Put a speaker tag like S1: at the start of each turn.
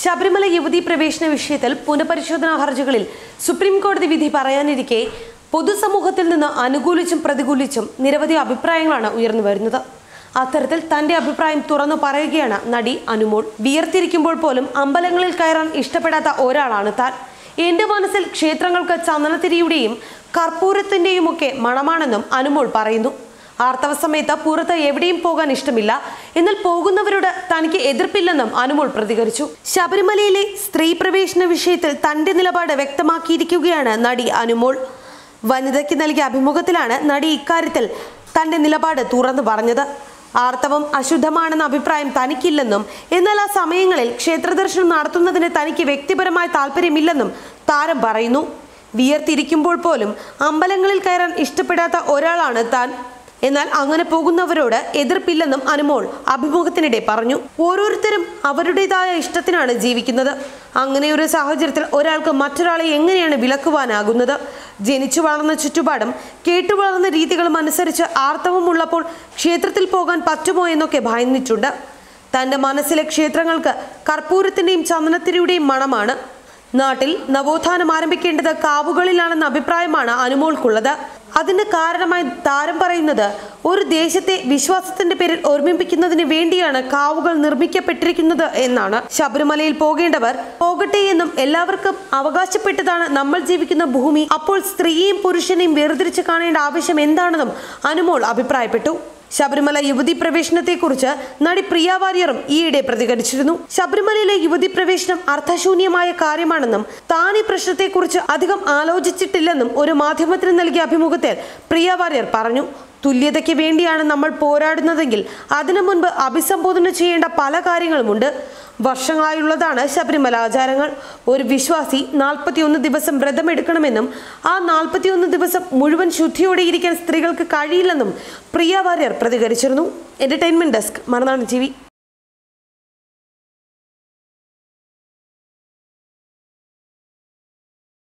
S1: ശബരിമല യുവതീ പ്രവേശന വിഷയത്തിൽ പുനഃപരിശോധനാ ഹർജികളിൽ സുപ്രീം കോടതി വിധി പറയാനിരിക്കെ പൊതുസമൂഹത്തിൽ നിന്ന് അനുകൂലിച്ചും പ്രതികൂലിച്ചും നിരവധി അഭിപ്രായങ്ങളാണ് ഉയർന്നു വരുന്നത്. അത്തരത്തിൽ തന്റെ അഭിപ്രായം തുറന്നു പറയുകയാണ് നടി അനുമോൾ. വിയർത്തിരിക്കുമ്പോൾ പോലും അമ്പലങ്ങളിൽ കയറാൻ ഇഷ്ടപ്പെടാത്ത ഒരാളാണ് താൻ. എന്റെ മനസ്സിൽ ക്ഷേത്രങ്ങൾക്ക് ചന്ദനത്തിരിയുടെയും കർപ്പൂരത്തിന്റെയും ഒക്കെ മണമാണെന്നും അനുമോൾ പറയുന്നു. ആർത്തവ സമയത്ത് പുറത്ത് എവിടെയും പോകാൻ ഇഷ്ടമില്ല. എന്നാൽ പോകുന്നവരോട് തനിക്ക് എതിർപ്പില്ലെന്നും അനുമോൾ പ്രതികരിച്ചു. ശബരിമലയിലെ സ്ത്രീ പ്രവേശന വിഷയത്തിൽ തന്റെ നിലപാട് വ്യക്തമാക്കിയിരിക്കുകയാണ് നടി അനുമോൾ. വനിതയ്ക്ക് നൽകിയ അഭിമുഖത്തിലാണ് നടി ഇക്കാര്യത്തിൽ തന്റെ നിലപാട് തുറന്നു പറഞ്ഞത്. ആർത്തവം അശുദ്ധമാണെന്ന അഭിപ്രായം തനിക്കില്ലെന്നും എന്നാൽ ആ സമയങ്ങളിൽ ക്ഷേത്രദർശനം നടത്തുന്നതിന് തനിക്ക് വ്യക്തിപരമായ താല്പര്യമില്ലെന്നും താരം പറയുന്നു. വിയർത്തിരിക്കുമ്പോൾ പോലും അമ്പലങ്ങളിൽ കയറാൻ ഇഷ്ടപ്പെടാത്ത ഒരാളാണ് താൻ. എന്നാൽ അങ്ങനെ പോകുന്നവരോട് എതിർപ്പില്ലെന്നും അനുമോൾ അഭിമുഖത്തിനിടെ പറഞ്ഞു. ഓരോരുത്തരും അവരുടേതായ ഇഷ്ടത്തിനാണ് ജീവിക്കുന്നത്. അങ്ങനെ ഒരു സാഹചര്യത്തിൽ ഒരാൾക്ക് മറ്റൊരാളെ എങ്ങനെയാണ് വിലക്കുവാനാകുന്നത്? ജനിച്ചു വളർന്ന ചുറ്റുപാടും കേട്ടു വളർന്ന രീതികളും അനുസരിച്ച് ആർത്തവമുള്ളപ്പോൾ ക്ഷേത്രത്തിൽ പോകാൻ പറ്റുമോ എന്നൊക്കെ ഭയന്നിട്ടുണ്ട്. തന്റെ മനസ്സിലെ ക്ഷേത്രങ്ങൾക്ക് കർപ്പൂരത്തിന്റെയും ചന്ദനത്തിരിയുടെയും മണമാണ്. നാട്ടിൽ നവോത്ഥാനം ആരംഭിക്കേണ്ടത് കാവുകളിലാണെന്ന അഭിപ്രായമാണ് അനുമോൾക്കുള്ളത്. അതിന് കാരണമായി താരം പറയുന്നത് ഒരു ദേശത്തെ വിശ്വാസത്തിന്റെ പേരിൽ ഓർമ്മിപ്പിക്കുന്നതിന് വേണ്ടിയാണ് കാവുകൾ നിർമ്മിക്കപ്പെട്ടിരിക്കുന്നത് എന്നാണ്. ശബരിമലയിൽ പോകേണ്ടവർ പോകട്ടെ എന്നും എല്ലാവർക്കും അവകാശപ്പെട്ടതാണ് നമ്മൾ ജീവിക്കുന്ന ഭൂമി. അപ്പോൾ സ്ത്രീയും പുരുഷനെയും വേർതിരിച്ച് കാണേണ്ട ആവശ്യം എന്താണെന്നും അനുമോൾ അഭിപ്രായപ്പെട്ടു. ശബരിമല യുവതി പ്രവേശനത്തെക്കുറിച്ച് നടി പ്രിയ വാര്യറും ഈയിടെ പ്രതികരിച്ചിരുന്നു. ശബരിമലയിലെ യുവതി പ്രവേശനം അർത്ഥശൂന്യമായ കാര്യമാണെന്നും താൻ ഈ പ്രശ്നത്തെക്കുറിച്ച് അധികം ആലോചിച്ചിട്ടില്ലെന്നും ഒരു മാധ്യമത്തിന് നൽകിയ അഭിമുഖത്തിൽ പ്രിയ വാര്യർ പറഞ്ഞു. തുല്യതയ്ക്ക് വേണ്ടിയാണ് നമ്മൾ പോരാടുന്നതെങ്കിൽ അതിനു മുൻപ് അഭിസംബോധന ചെയ്യേണ്ട പല കാര്യങ്ങളുമുണ്ട്. വർഷങ്ങളായുള്ളതാണ് ശബരിമല ആചാരങ്ങൾ. ഒരു വിശ്വാസി നാൽപ്പത്തിയൊന്ന് ദിവസം വ്രതമെടുക്കണമെന്നും ആ നാൽപ്പത്തിയൊന്ന് ദിവസം മുഴുവൻ ശുദ്ധിയോടെ ഇരിക്കാൻ സ്ത്രീകൾക്ക് കഴിയില്ലെന്നും പ്രിയ വാര്യർ പ്രതികരിച്ചിരുന്നു. Entertainment desk മറന്നാണ് T